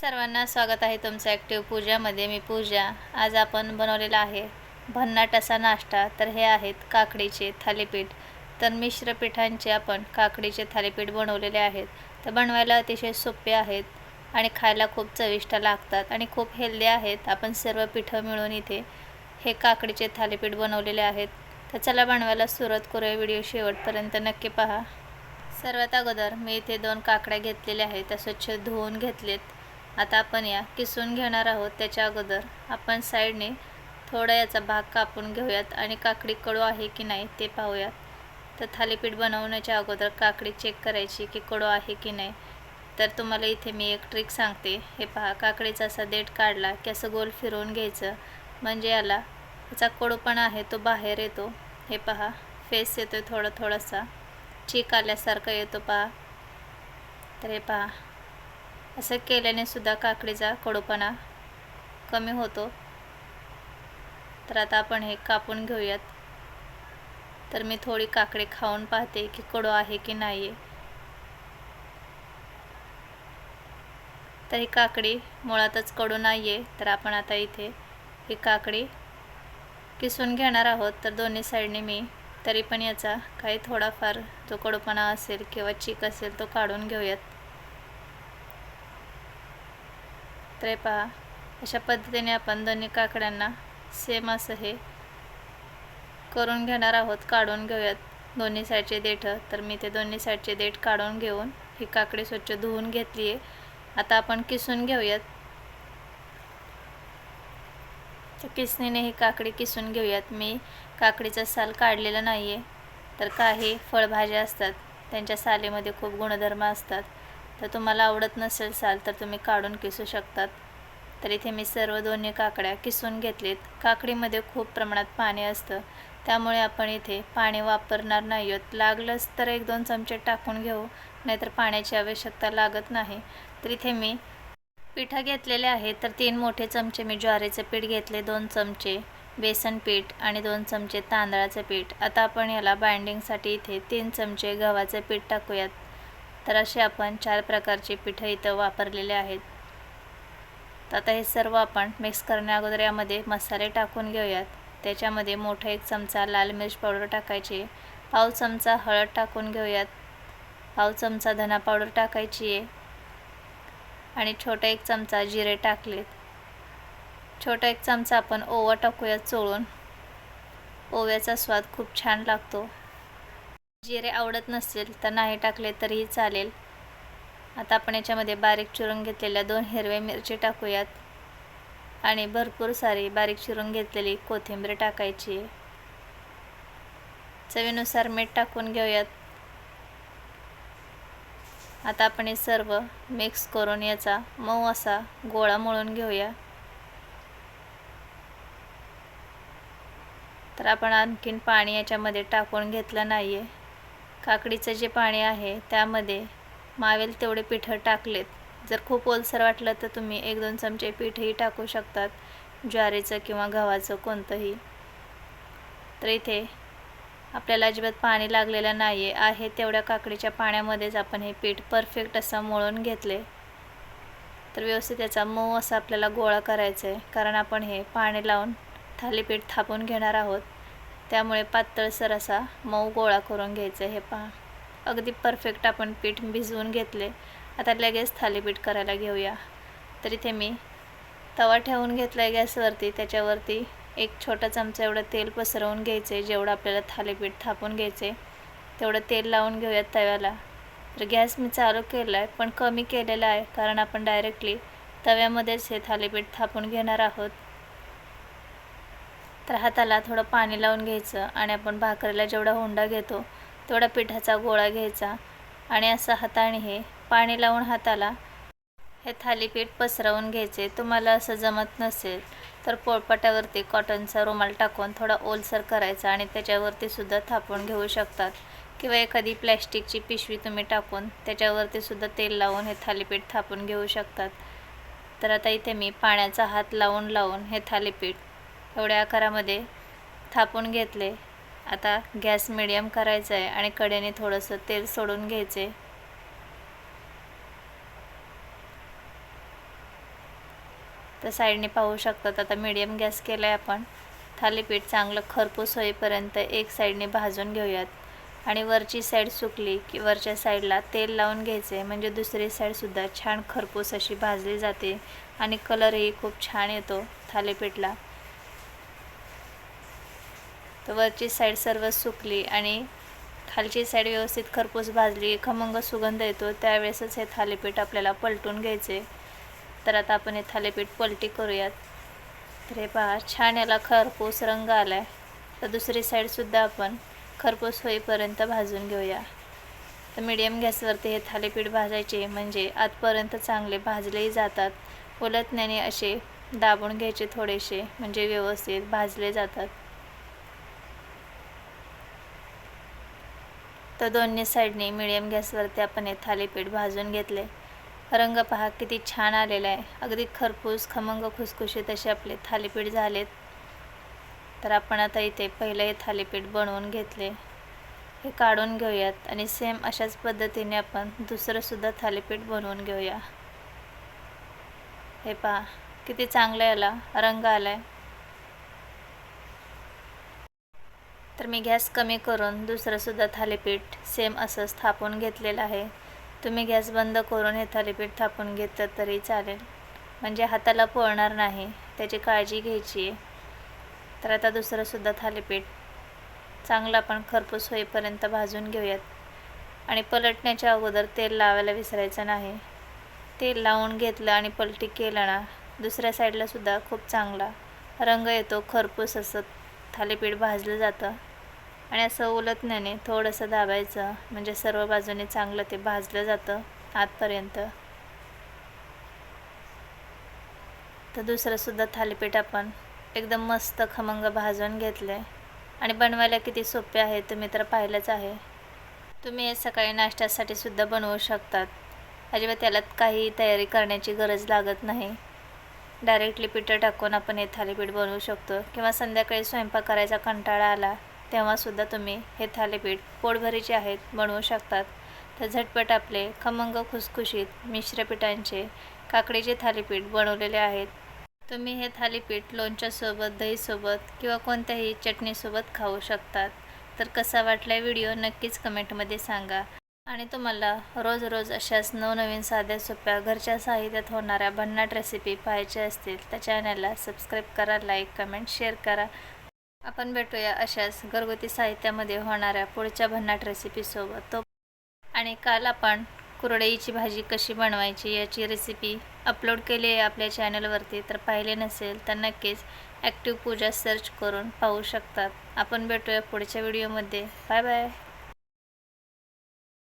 सर्वांना स्वागत आहे तुमचं ॲक्टिव्ह पूजामध्ये. मी पूजा. आज आपण बनवलेला आहे भन्नाट असा नाश्ता. तर हे आहेत काकडीचे थालीपीठ. तर मिश्र पिठांचे आपण काकडीचे थालीपीठ बनवलेले आहेत. तर बनवायला अतिशय सोपे आहेत आणि खायला खूप चविष्ट लागतात आणि खूप हेल्दी आहेत. आपण सर्व पिठं मिळून इथे हे काकडीचे थालीपीठ बनवलेले आहेत. तर चला बनवायला सुरुवात करूया. व्हिडिओ शेवटपर्यंत नक्की पहा. सर्वात अगोदर मी इथे दोन काकड्या घेतलेल्या आहेत. त्या स्वच्छ धुवून घेतलेत. आता आपण या किसून घेणार आहोत त्याच्या अगोदर. आपण साईडने थोडा याचा भाग कापून घेऊयात आणि काकडी कडू आहे की नाही ते पाहूयात. तर थालीपीठ बनवण्याच्या अगोदर काकडी चेक करायची की कडू आहे की नाही. तर तुम्हाला इथे मी एक ट्रिक सांगते. हे पहा काकडीचा असा देठ काढला की असं गोल फिरवून घ्यायचं. म्हणजे याला याचा कडूपणा आहे तो बाहेर येतो. हे पहा फेस येतो आहे थोडा थोडासा. चीक आल्यासारखं येतो पहा. तर हे पहा असं केल्याने सुद्धा काकडीचा कडूपणा कमी होतो. तर आता आपण हे कापून घेऊयात. तर मी थोडी काकडी खाऊन पाहते की कडू आहे की नाही तर ही काकडी मुळातच कडू नाही आहे तर आपण आता इथे ही काकडी किसून घेणार आहोत. तर दोन्ही साईडने मी तरी पण याचा काही थोडाफार जो कडूपणा असेल किंवा चीक असेल तो काढून घेऊयात. तर पहा. अशा पद्धतीने आपण दोन्ही काकड्यांना सेम असं हे करून घेणार आहोत काढून घेऊयात. दोन्ही साईडचे देठं तर मी ते दोन्ही साईडचे देठ काढून घेऊन ही काकडी स्वच्छ धुवून घेतली आहे आता आपण किसून घेऊयात. तर किसणीने ही काकडी किसून घेऊयात. मी काकडीचा साल काढलेला नाही आहे तर काही फळभाज्या असतात. त्यांच्या सालीमध्ये खूप गुणधर्म असतात. तर तुम्हाला आवडत नसेल साल तर तुम्ही काढून किसू शकतात. तर इथे मी सर्व दोन्ही काकड्या किसून घेतलेत. काकडीमध्ये खूप प्रमाणात पाणी असतं. त्यामुळे आपण इथे पाणी वापरणार नाही आहोत. लागलंच तर एक दोन चमचे टाकून घेऊ नाहीतर पाण्याची आवश्यकता लागत नाही. तर इथे मी पिठं घेतलेले आहे तर तीन मोठे चमचे मी ज्वारीचं पीठ घेतले दोन चमचे बेसन पीठ आणि दोन चमचे तांदळाचं पीठ. आता आपण याला बाइंडिंगसाठी इथे तीन चमचे गव्हाचं पीठ टाकूयात. तर असे आपण चार प्रकारचे पिठं इथं वापरलेले आहेत. तर आता हे सर्व आपण मिक्स करण्या अगोदर यामध्ये मसाले टाकून घेऊयात. त्याच्यामध्ये मोठा एक चमचा लाल मिरच पावडर टाकायची. पाव चमचा हळद टाकून घेऊयात. पाव चमचा धना पावडर टाकायची. आहे आणि छोटा एक चमचा जिरे टाकलेत. छोटा एक चमचा आपण ओवा टाकूयात चोळून. ओव्याचा स्वाद खूप छान लागतो. जिरे आवडत नसेल तर नाही टाकले तरीही चालेल. आता आपण याच्यामध्ये बारीक चिरून घेतलेल्या दोन हिरव्या मिरची टाकूयात. आणि भरपूर सारी बारीक चिरून घेतलेली कोथिंबीर टाकायची. चवीनुसार मीठ टाकून घेऊयात. आता आपण हे सर्व मिक्स करून याचा मऊ असा गोळा मळून घेऊया. तर आपण आणखीन पाणी याच्यामध्ये टाकून घेतलं नाही आहे काकडीचं जे पाणी आहे त्यामध्ये मावेल तेवढे पिठं टाकलेत. जर खूप ओलसर वाटलं तर तुम्ही एक दोन चमचे पीठही टाकू शकतात ज्वारीचं किंवा गव्हाचं कोणतंही. तर इथे आपल्याला अजिबात पाणी लागलेलं नाही आहे आहे तेवढ्या काकडीच्या पाण्यामध्येच आपण हे पीठ परफेक्ट असं मळून घेतले. तर व्यवस्थित याचा मऊ असा आपल्याला गोळा करायचा आहे कारण आपण हे पाणी लावून थालीपीठ थापून घेणार आहोत. त्यामुळे पातळसर असा मऊ गोळा करून घ्यायचं हे पहा. अगदी परफेक्ट आपण पीठ भिजवून घेतले. आता लगेच थालीपीठ करायला घेऊया. तर इथे मी तवा ठेवून घेतला आहे गॅसवरती. त्याच्यावरती एक छोटा चमचा एवढं तेल पसरवून घ्यायचं. आहे जेवढं आपल्याला थालीपीठ थापून घ्यायचे तेवढं तेल लावून घेऊयात तव्याला. तर गॅस मी चालू केला आहे पण कमी केलेला आहे कारण आपण डायरेक्टली तव्यामध्येच हे थालीपीठ थापून घेणार आहोत. तर हाताला थोडं पाणी लावून घ्यायचं आणि आपण भाकरीला जेवढा हुंडा घेतो तेवढा पिठाचा गोळा घ्यायचा आणि असं हाताने हे पाणी लावून हाताला हे थालीपीठ पसरवून घ्यायचे. तुम्हाला असं जमत नसेल तर पोळपाट्यावरती कॉटनचा रुमाल टाकून थोडा ओलसर करायचा आणि त्याच्यावरती सुद्धा थापून घेऊ शकतात. किंवा एखादी प्लॅस्टिकची पिशवी तुम्ही टाकून त्याच्यावरती सुद्धा तेल लावून हे थालीपीठ थापून घेऊ शकतात. तर आता इथे मी पाण्याचा हात लावून लावून हे थालीपीठ एवढ्या आकारामध्ये थापून घेतले. आता गॅस मिडियम करायचा आहे आणि कडेने थोडंसं तेल सोडून घ्यायचे. तर साईडने पाहू शकतात आता मीडियम गॅस केला आहे आपण. थालीपीठ चांगलं खरपूस होईपर्यंत एक साईडने भाजून घेऊयात. आणि वरची साईड सुकली की वरच्या साईडला तेल लावून घ्यायचे म्हणजे दुसरी साईडसुद्धा छान खरपूस अशी भाजली जाते आणि कलरही खूप छान येतो थालीपीठला. तर वरची साईड सर्व सुकली आणि खालची साईड व्यवस्थित खरपूस भाजली खमंग सुगंध येतो त्यावेळेसच हे थालीपीठ आपल्याला पलटून घ्यायचे. तर आता आपण हे थालीपीठ पलटी करूयात. तर हे पहा छान याला खरपूस रंग आला आहे तर दुसरी साईडसुद्धा आपण खरपूस होईपर्यंत भाजून घेऊया. तर मीडियम गॅसवरती हे थालीपीठ भाजायचे म्हणजे आतपर्यंत चांगले भाजलेही जातात. उलटण्याने असे दाबून घ्यायचे थोडेसे म्हणजे व्यवस्थित भाजले जातात. तर दोन्ही साईडने मिडियम गॅसवरती आपण हे थालीपीठ भाजून घेतले. रंग पहा किती छान आलेला आहे. अगदी खरपूस खमंग खुसखुशीत असे आपले थालीपीठ झालेत. तर आपण आता इथे पहिलं हे थालीपीठ बनवून घेतले. हे काढून घेऊयात आणि सेम अशाच पद्धतीने आपण दुसरंसुद्धा थालीपीठ बनवून घेऊया. हे पहा किती चांगलं याला रंग आला आहे तर मी गॅस कमी करून दुसरंसुद्धा थालीपीठ सेम असंच थापून घेतलेलं आहे. तुम्ही गॅस बंद करून हे थालीपीठ थापून घेतलं तरी चालेल. म्हणजे हाताला पोळणार नाही त्याची काळजी घ्यायची. आहे तर आता दुसरंसुद्धा थालीपीठ चांगलं आपण खरपूस होईपर्यंत भाजून घेऊयात. आणि पलटण्याच्या अगोदर तेल लावायला विसरायचं नाही. तेल लावून घेतलं आणि पलटी केलं ना दुसऱ्या साईडलासुद्धा खूप चांगला रंग येतो खरपूस असं थालीपीठ भाजलं जातं. आणि असं उलटण्याने थोडंसं दाबायचं म्हणजे सर्व बाजूने चांगलं ते भाजलं जातं आतपर्यंत. तर दुसरंसुद्धा थालीपीठ आपण एकदम मस्त खमंग भाजून घेतले आणि बनवायला किती सोपे आहे तुम्ही तर पाहिलंच आहे. तुम्ही हे सकाळी नाश्त्यासाठी सुद्धा बनवू शकतात. अजिबात त्याला काही तयारी करण्याची गरज लागत नाही. डायरेक्टली पिठं टाकून आपण हे थालीपीठ बनवू शकतो. किंवा संध्याकाळी स्वयंपाक करायचा कंटाळा आला तेव्हासुद्धा तुम्ही हे थालीपीठ पोटभरीचे आहेत बनवू शकतात. तर झटपट आपले खमंग खुसखुशीत मिश्र पिठांचे काकडीचे थालीपीठ बनवलेले आहेत. तुम्ही हे थालीपीठ लोणच्यासोबत दहीसोबत किंवा कोणत्याही चटणीसोबत खाऊ शकतात. तर कसा वाटला व्हिडिओ नक्कीच कमेंटमध्ये सांगा. आणि तुम्हाला रोज रोज अशाच नवनवीन साध्या सोप्या घरच्या साहित्यात होणाऱ्या भन्नाट रेसिपी पाहायच्या असतील तर चॅनलला सबस्क्राईब करा लाईक कमेंट शेअर करा. आपण भेटूया अशाच घरगुती साहित्यामध्ये होणाऱ्या पुढच्या भन्नाट रेसिपीसोबत तो आणि काल आपण कुरडईची भाजी कशी बनवायची याची रेसिपी अपलोड केली आहे आपल्या चॅनलवरती तर पाहिले नसेल तर नक्कीच ॲक्टिव्ह पूजा सर्च करून पाहू शकतात. आपण भेटूया पुढच्या व्हिडिओमध्ये बाय बाय